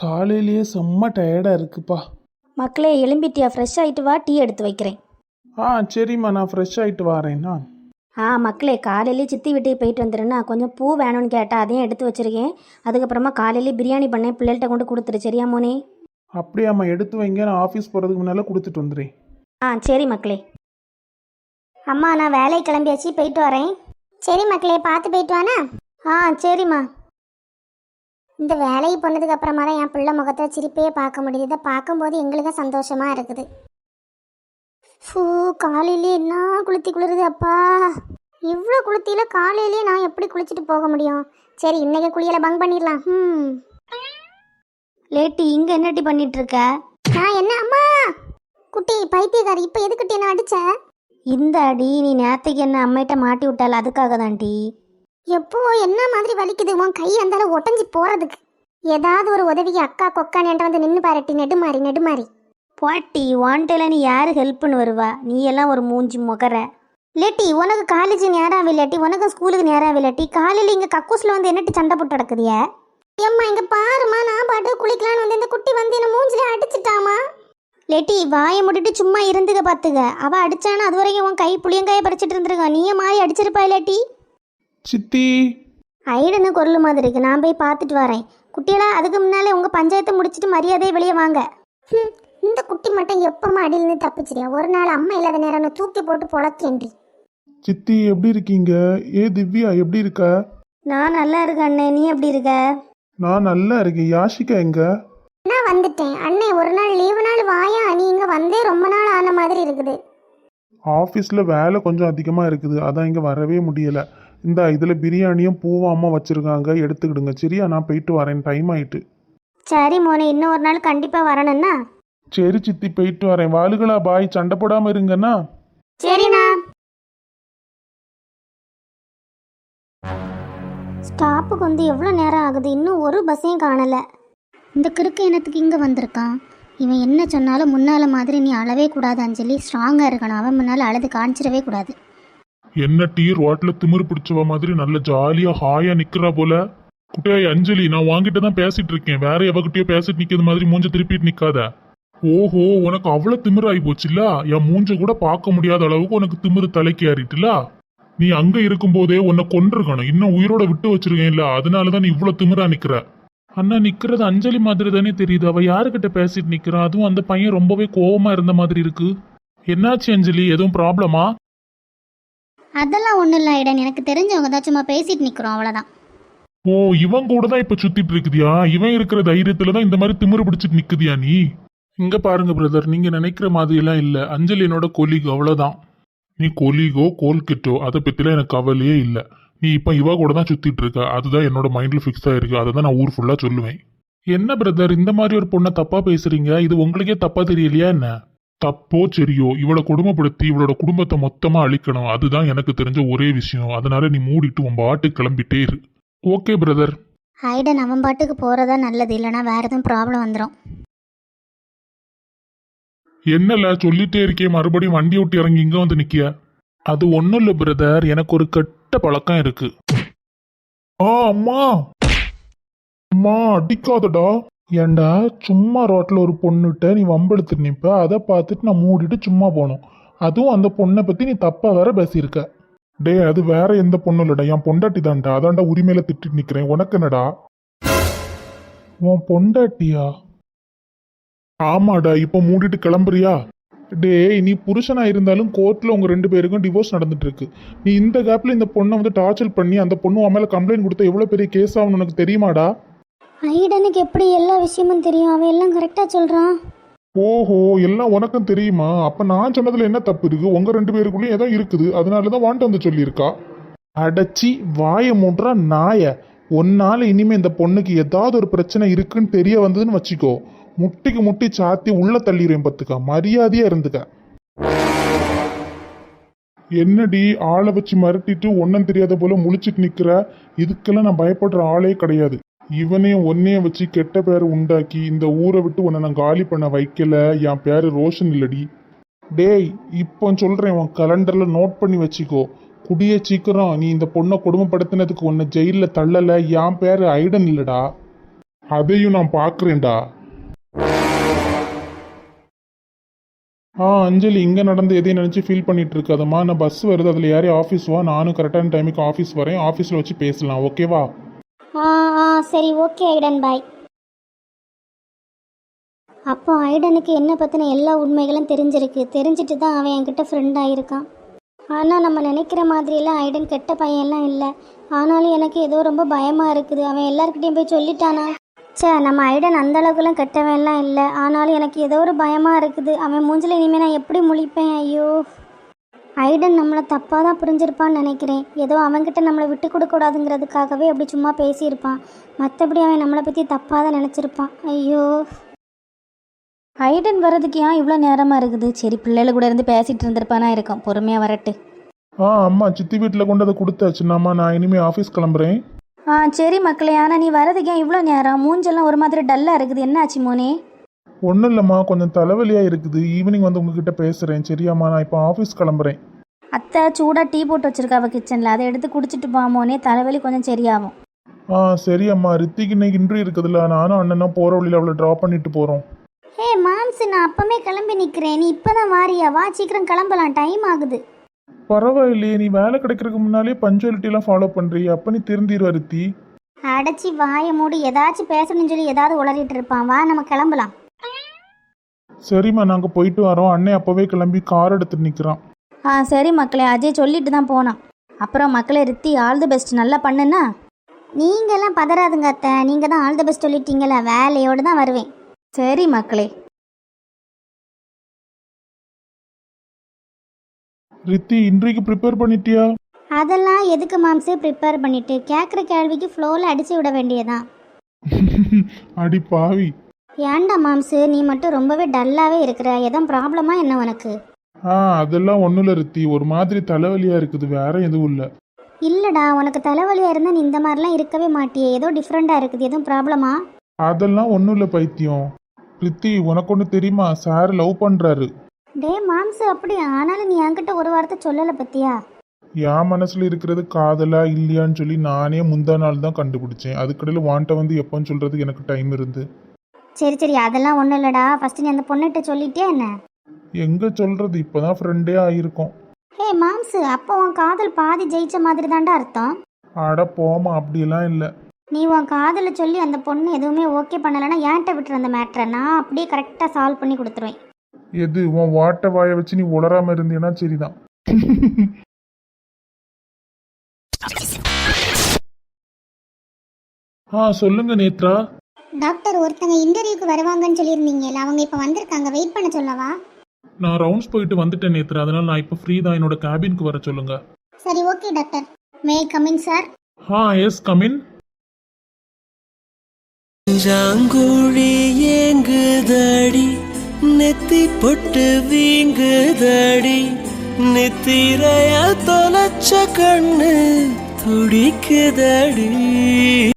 காலையிலேயே செம்ம டயர்டாக இருக்குப்பா. மக்களே எலும்பிட்டியா ஃப்ரெஷ் ஆகிட்டு வா டீ எடுத்து வைக்கிறேன். ஆ சரிம்மா நான் ஃப்ரெஷ் ஆகிட்டு வரேன்னா ஆ மக்களே காலையிலே சித்தி வீட்டுக்கு போயிட்டு வந்துடுறேன்னா கொஞ்சம் பூ வேணும்னு கேட்டால் அதையும் எடுத்து வச்சிருக்கேன். அதுக்கப்புறமா காலையிலே பிரியாணி பண்ணேன் பிள்ளைகிட்ட கொண்டு கொடுத்துரு சரியா மோனே? அப்படியாம்மா எடுத்து வைங்க நான் ஆஃபீஸ் போகிறதுக்கு முன்னால் கொடுத்துட்டு வந்துடுறேன். ஆ சரி மக்களே. அம்மா நான் வேலைக்கு கிளம்பியாச்சு போயிட்டு வரேன். சரி மக்களே பார்த்து போயிட்டு வானா ஆ சரிம்மா. இந்த வேலைக்கு போனதுக்கு அப்புறமா தான் என் பிள்ளை முகத்தில் சிரிப்பே பார்க்க முடியுது. இதை பார்க்கும்போது எங்களுக்கு சந்தோஷமா இருக்குது. ஃபூ காலையிலே என்ன குளுத்தி குளிருது அப்பா. இவ்வளோ குளுத்தியில காலையிலேயே நான் எப்படி குளிச்சுட்டு போக முடியும்? சரி இன்னைக்கு குளியலை பங்க் பண்ணிடலாம். ம் லேட்டி இங்கே என்னட்டி பண்ணிட்டு இருக்க நான் என்ன அம்மா? குட்டி பைத்தியக்காரி இப்போ எதுக்கிட்ட என்ன அடிச்ச? இந்த அடி நீ நேத்தைக்கு என்ன அம்மையிட்ட மாட்டி விட்டால அதுக்காக தான்டி. எப்போ என்ன மாதிரி வலிக்குது? உன் கை அந்தால உடஞ்சி போறதுக்கு. ஏதாவது ஒரு உதவிக்கு அக்கா கொக்கான்னு என்கிட்ட வந்து நின்று பாருட்டி நெடுமாறி நெடுமாறி. போட்டி வான்ட்டையில நீ யாரு ஹெல்ப்னு வருவா? நீ எல்லாம் ஒரு மூஞ்சி முகர. லேட்டி உனக்கு காலேஜ் நேரம் இல்லாட்டி உனக்கு ஸ்கூலுக்கு நேரம் இல்லாட்டி காலையில் இங்கே கக்கூஸில் வந்து என்னட்டி சண்டை போட்டு கிடக்குதிய ஏம்மா இங்க பாருமா நான் பாட்டு குளிக்கலான்னு வந்து இந்த குட்டி வந்து என்ன மூஞ்சில அடிச்சிட்டாமா லேட்டி வாயை மூடிட்டு சும்மா இருந்துக்க பார்த்துக்க அவ அடிச்சானா அது வரைக்கும் உன் கை புளியங்காயை பறிச்சிட்டு இருந்திருக்கா நீயே மாறி அடிச்சிருப்பா இல்லாட்டி சித்தி. ஐடனு குரல் மாதிரி இருக்கு. நான் போய் பார்த்துட்டு வரேன். குட்டியெல்லாம் அதுக்கு முன்னாலே உங்கள் பஞ்சாயத்தை முடிச்சிட்டு மரியாதையை வெளியே வாங்க. ஹம், இந்த குட்டி மட்டும் எப்பமா அடியிலிருந்து தப்பிச்சிடியா ஒரு நாள் அம்மா இல்லாத நேரம் தூக்கி போட்டு பொழக்கேன்றி சித்தி எப்படி இருக்கீங்க? ஏ திவ்யா எப்படி இருக்க? நான் நல்லா இருக்கேன் அண்ணே. நீ எப்படி இருக்க? நான் நல்லா இருக்கேன். யாஷிகா எங்க? நான் வந்துட்டேன். அண்ணே ஒரு நாள் லீவு நாள் வாயா? நீ இங்க வந்தே ரொம்ப நாள் ஆன மாதிரி இருக்குது. ஆஃபீஸில் வேலை கொஞ்சம் அதிகமாக இருக்குது. அதான் இங்கே வரவே முடியலை. இந்த இதில் பிரியாணியும் பூவும் அம்மா வச்சுருக்காங்க. எடுத்துக்கிடுங்க. சரியா? நான் போயிட்டு வரேன். டைம் ஆயிட்டு. சரி மோனே இன்னும் ஒரு நாள் கண்டிப்பாக வரணும்னா? சரி சித்தி போயிட்டு வரேன். வாளுகளா பாய். சண்டை போடாமல் இருங்கண்ணா. சரிண்ணா. ஸ்டாப்புக்கு வந்து எவ்வளோ நேரம் ஆகுது? இன்னும் ஒரு பஸ்ஸையும் காணலை. இந்த கிறுக்கு இனத்துக்கு இங்கே வந்திருக்கான். இவன் என்ன சொன்னாலும் முன்னால் மாதிரி நீ அழவே கூடாது அஞ்சலி. ஸ்ட்ராங்காக இருக்கணும். அவன் முன்னால் அழுது காமிச்சிடவே கூடாது. என்ன டீ ரோட்ல திமிரு பிடிச்சவ மாதிரி நல்ல ஜாலியா ஹாயா நிக்கிறா போல? குட்டியாய் அஞ்சலி நான் வாங்கிட்டு தான் பேசிட்டு இருக்கேன். வேற எவகிட்டயோ பேசிட்டு நிக்கிறது மாதிரி மூஞ்ச திருப்பிட்டு நிக்காத. ஓஹோ உனக்கு அவ்வளவு திமிராயி போச்சுல்ல? என் மூஞ்ச கூட பார்க்க முடியாத அளவுக்கு உனக்கு திமிரு தலைக்கு ஏறிட்டுல நீ அங்க இருக்கும்போதே உன்னை கொண்டிருக்கணும் இன்னும் உயிரோட விட்டு வச்சிருக்கேன்ல. அதனாலதான் நீ இவ்வளவு திமிரா நிக்கிற. அண்ணா நிக்கிறது அஞ்சலி மாதிரி தானே தெரியுது. அவ யாருக்கிட்ட பேசிட்டு நிக்கிறா? அதுவும் அந்த பையன் ரொம்பவே கோவமா இருந்த மாதிரி இருக்கு. என்னாச்சு அஞ்சலி? எதுவும் ப்ராப்ளமா அதெல்லாம் ஒன்றும் இல்லை ஐடன். எனக்கு தெரிஞ்சவங்க தான் சும்மா பேசிட்டு நிற்கிறோம் அவ்வளோதான் ஓ இவன் கூட தான் இப்ப சுத்திட்டு இருக்குதியா? இவன் இருக்கிற தைரியத்துல தான் இந்த மாதிரி திமிரு பிடிச்சிட்டு நிக்குதியா நீ? இங்க பாருங்க பிரதர் நீங்க நினைக்கிற மாதிரி எல்லாம் இல்ல. அஞ்சலி என்னோட கொலிக் அவ்வளவுதான். நீ கொலிகோ கோல்கிட்டோ அதை பத்திலாம் எனக்கு கவலையே இல்லை. நீ இப்ப இவ கூட தான் சுத்திட்டு இருக்க. அதுதான் என்னோட மைண்ட்ல ஃபிக்ஸ் ஆயிருக்கு. அதை தான் நான் ஊர் ஃபுல்லா சொல்லுவேன். என்ன பிரதர் இந்த மாதிரி ஒரு பொண்ணை தப்பா பேசுறீங்க? இது உங்களுக்கே தப்பா தெரியலையா என்ன? தப்போ சரியோ இவளை கொடுமைப்படுத்தி இவளோட குடும்பத்தை மொத்தமா அழிக்கணும். அதுதான் எனக்கு தெரிஞ்ச ஒரே விஷயம். அதனால நீ மூடிட்டு உன் பாட்டு கிளம்பிட்டே இரு. Okay brother. ஐடன் அவன் பாட்டுக்கு போகிறதா நல்லது. இல்லைனா வேறு எதுவும் ப்ராப்ளம் வந்துடும் என்னல? சொல்லிட்டே இருக்கே. மறுபடியும் வண்டி விட்டு இறங்கி இங்க வந்து நிக்கிய? அது ஒன்றும் இல்லை பிரதர். எனக்கு ஒரு கெட்ட பழக்கம் இருக்கு. ஆ அம்மா. அம்மா அடிக்காதடா. ஏண்டா சும்மா ரோட்டில் ஒரு பொண்ணுகிட்ட நீ வம்பெடுத்துட்டு நிற்ப அதை பார்த்துட்டு நான் மூடிட்டு சும்மா போனோம் அதுவும் அந்த பொண்ணை பற்றி நீ தப்பாக வேற பேசியிருக்க. டே அது வேற எந்த பொண்ணும் இல்லைடா. என் பொண்டாட்டி தான்டா. அதான்டா உரிமையில திட்டிட்டு நிற்கிறேன் உனக்கு என்னடா? உன் பொண்டாட்டியா? ஆமாடா இப்போ மூடிட்டு கிளம்புறியா? டேய் நீ புருஷனாக இருந்தாலும் கோர்ட்டில் உங்கள் ரெண்டு பேருக்கும் டிவோர்ஸ் நடந்துட்டு இருக்கு நீ இந்த கேப்பில் இந்த பொண்ணை வந்து டார்ச்சர் பண்ணி அந்த பொண்ணு உன் மேலே கம்ப்ளைண்ட் கொடுத்தா எவ்வளோ பெரிய கேஸ் ஆகும்னு உனக்கு தெரியுமாடா? ஐடனுக்கு எப்படி எல்லா விஷயமும் தெரியும்? அவன் எல்லாம் கரெக்டாக சொல்கிறான் ஓஹோ எல்லாம் உனக்கும் தெரியுமா? அப்ப நான் சொன்னதுல என்ன தப்பு இருக்கு? உங்க ரெண்டு பேருக்குள்ளயும் ஏதோ இருக்குது. அதனாலதான் வாண்ட வந்து சொல்லியிருக்கா. அடைச்சி வாயை மூன்றா நாய. ஒன்னால இனிமே இந்த பொண்ணுக்கு ஏதாவது ஒரு பிரச்சனை இருக்குன்னு தெரிய வந்ததுன்னு வச்சுக்கோ. முட்டிக்கு முட்டி சாத்தி உள்ள தள்ளிடுவேன் பத்துக்க மரியாதையா இருந்துக்க. என்னடி ஆளை வச்சு மிரட்டிட்டு ஒன்னும் தெரியாத போல முழிச்சிட்டு நிக்கிற? இதுக்கெல்லாம் நான் பயப்படுற ஆளே கிடையாது. இவனையும் ஒன்னையும் வச்சு கெட்ட பேர் உண்டாக்கி இந்த ஊரை விட்டு உன்னை நான் காலி பண்ண வைக்கல. என் பேரு ரோஷன் இல்லடி. டேய் இப்போ சொல்கிறேன் உன் கலண்டரில் நோட் பண்ணி வச்சுக்கோ. குடிய சீக்கிரம் நீ இந்த பொண்ணை கொடுமைப்படுத்தினதுக்கு உன்னை ஜெயிலில் தள்ளலை. என் பேர் ஐடன் இல்லடா. அதையும் நான் பார்க்குறேன்டா ஆ அஞ்சலி இங்கே நடந்து எதையும் நினச்சி ஃபீல் பண்ணிட்டு இருக்காதம்மா நான் பஸ் வருது அதில் யாரையும் ஆஃபீஸ் வா? நானும் கரெக்டான டைமுக்கு ஆஃபீஸ் வரேன். ஆஃபீஸில் வச்சு பேசலாம் ஓகேவா ஆ ஆ சரி ஓகே ஐடன் பாய். அப்போ ஐடனுக்கு என்ன பற்றின எல்லா உண்மைகளும் தெரிஞ்சிருக்கு. தெரிஞ்சிட்டு தான் அவன் என்கிட்ட ஃப்ரெண்டாக இருக்கான் ஆனால் நம்ம நினைக்கிற மாதிரியெல்லாம் ஐடன் கெட்ட பையன்லாம் இல்லை. ஆனாலும் எனக்கு ஏதோ ரொம்ப பயமாக இருக்குது. அவன் எல்லாருக்கிட்டையும் போய் சொல்லிட்டானா? ச்சே நம்ம ஐடன் அந்த அளவுக்குலாம் கெட்டவன்லாம் இல்லை. ஆனாலும் எனக்கு ஏதோ ஒரு பயமாக இருக்குது. அவன் மூஞ்சில் இனிமேல் நான் எப்படி முழிப்பேன்? ஐயோ. ஐடன் நம்மளை தப்பாக தான் புரிஞ்சிருப்பான்னு நினைக்கிறேன். ஏதோ அவன்கிட்ட நம்மளை விட்டு கொடுக்கூடாதுங்கிறதுக்காகவே அப்படி சும்மா பேசியிருப்பான். மற்றபடி அவன் நம்மளை பற்றி தப்பாக தான் நினச்சிருப்பான். ஐயோ. ஐடன் வர்றதுக்கு ஏன் இவ்வளோ நேரமாக இருக்குது? சரி பிள்ளைகள் கூட இருந்து பேசிகிட்டு இருந்திருப்பானா இருக்கும். பொறுமையாக வரட்டு. ஆ அம்மா சித்தி வீட்டில் கொண்டு அதை கொடுத்தாச்சுன்னாம்மா நான் இனிமேல் ஆஃபீஸ் கிளம்புறேன். ஆ சரி மக்களே ஆனால் நீ வரதுக்கு ஏன் இவ்வளோ நேரம்? மூஞ்செல்லாம் ஒரு மாதிரி டல்லாக இருக்குது. என்ன ஆச்சு மோனே? ஒன்றும் இல்லைம்மா கொஞ்சம் தலைவலியாக இருக்குது. ஈவினிங் வந்து உங்ககிட்ட பேசுகிறேன் சரியாம்மா நான் இப்போ ஆஃபீஸ் கிளம்புறேன். அத்தை சூடாக டீ போட்டு வச்சிருக்காவ கிச்சனில் அதை எடுத்து குடிச்சிட்டு பா மோனே. தலைவலி கொஞ்சம் சரியாகும். ஆ சரி அம்மா. ரித்திக்கு இன்னைக்கு இன்ட்ரி இருக்குதுல்ல. நானும் அண்ணனும் போகிற வழியில் அவளை ட்ராப் பண்ணிட்டு போகிறோம் ஹே மாம்சு நான் அப்பமே கிளம்பி நிற்கிறேன் நீ இப்போ தான் வாரியா? வா சீக்கிரம் கிளம்பலாம். டைம் ஆகுது. பரவாயில்லையே. நீ வேலை கிடைக்கிறதுக்கு முன்னாலே பஞ்சுவாலிட்டிலாம் ஃபாலோ பண்ணுறிய அப்போ நீ திருந்திடுவ ரித்தி. அடைச்சி வாயை மூடி. ஏதாச்சும் பேசணும்னு சொல்லி ஏதாவது உளறிட்டு இருப்பான். வா நம்ம கிளம்பலாம். சரிம்மா நாங்கள் போயிட்டு வரோம். அண்ணன் அப்போவே கிளம்பி கார் எடுத்துட்டு நிற்கிறான் ஆ சரி மக்களே அஜய் சொல்லிட்டு தான் போனான். அப்புறம் மக்களே ரித்தி ஆல் தி பெஸ்ட் நல்லா பண்ணுன்னா? நீங்கெல்லாம் பதறாதுங்க அத்தை. நீங்கள் தான் ஆல் த பெஸ்ட் சொல்லிட்டீங்களா வேலையோடு தான் வருவேன். சரி மக்களே. ரித்தி இன்றைக்கு ப்ரிப்பேர் பண்ணிட்டியா? அதெல்லாம் எதுக்கு மாம்சு ப்ரிப்பேர் பண்ணிட்டு? கேட்குற கேள்விக்கு ஃப்ளோவில் அடிச்சு விட வேண்டியதான் அடி பாவி. ஏன்டா மாம்சு நீ மட்டும் ரொம்பவே டல்லாகவே இருக்கிற. எதுவும் ப்ராப்ளமா என்ன உனக்கு? ஆ அதெல்லாம் ஒன்றும் இல்லை ரித்தி. ஒரு மாதிரி தலைவலியாக இருக்குது. வேற எதுவும் இல்லை. இல்லைடா உனக்கு தலைவலியாக இருந்தால் நீ இந்த மாதிரிலாம் இருக்கவே மாட்டியே. ஏதோ டிஃப்ரெண்ட்டாக இருக்குது. எதுவும் ப்ராப்ளமா அதெல்லாம் ஒன்றும் இல்லை பைத்தியம். ரித்தி உனக்கு ஒன்று தெரியுமா? சார் லவ் பண்ணுறாரு டே மாம்சு அப்படி ஆனாலும் நீ என்கிட்ட ஒரு வார்த்தை சொல்லலை பத்தியா? என் மனசில் இருக்கிறது காதலா இல்லையான்னு சொல்லி நானே முந்தா நாள் தான் கண்டுபிடிச்சேன். அதுக்கடையில் வாண்ட்டை வந்து எப்போன்னு சொல்கிறதுக்கு எனக்கு டைம் இருந்து. சரி சரி. அதெல்லாம் ஒன்றும் இல்லைடா. ஃபஸ்ட்டு நீ அந்த பொண்ணுகிட்ட சொல்லிட்டியா என்ன? எங்கே சொல்கிறது இப்போ தான் ஃப்ரெண்டே ஆகியிருக்கோம் ஹே மாம்சு அப்போ உன் காதல் பாதி ஜெயிச்ச மாதிரி தான்டா அர்த்தம்? அட போமா அப்படியெல்லாம் இல்லை. நீ உன் காதலை சொல்லி அந்த பொண்ணு எதுவுமே ஓகே பண்ணலைன்னா ஏன்ட்ட விட்டுரு அந்த மேட்ரை நான் அப்படியே கரெக்டாக சால்வ் பண்ணி கொடுத்துருவேன். எது உன் வாட்டை வாயை வச்சு நீ உளராம இருந்தீன்னா சரிதான். ஆ சொல்லுங்க நேத்ரா. டாக்டர் ஒருத்தங்க இன்டர்வியூக்கு வருவாங்கன்னு சொல்லியிருந்தீங்கல்ல அவங்க இப்போ வந்திருக்காங்க. வெயிட் பண்ண சொல்லவா? நான் ரவுண்ட்ஸ் போயிட்டு வந்துட்டேன் நேத்ரா அதனால நான் இப்போ ஃப்ரீ தான். என்னோட கேபினுக்கு வர சொல்லுங்க. சரி okay doctor may come in sir ah yes come in ஜாங்குழி ஏங்குதடி நெத்தி பொட்டு வீங்குதடி நித்திரைய தொலைச்ச கண்ணு துடிக்குதடி.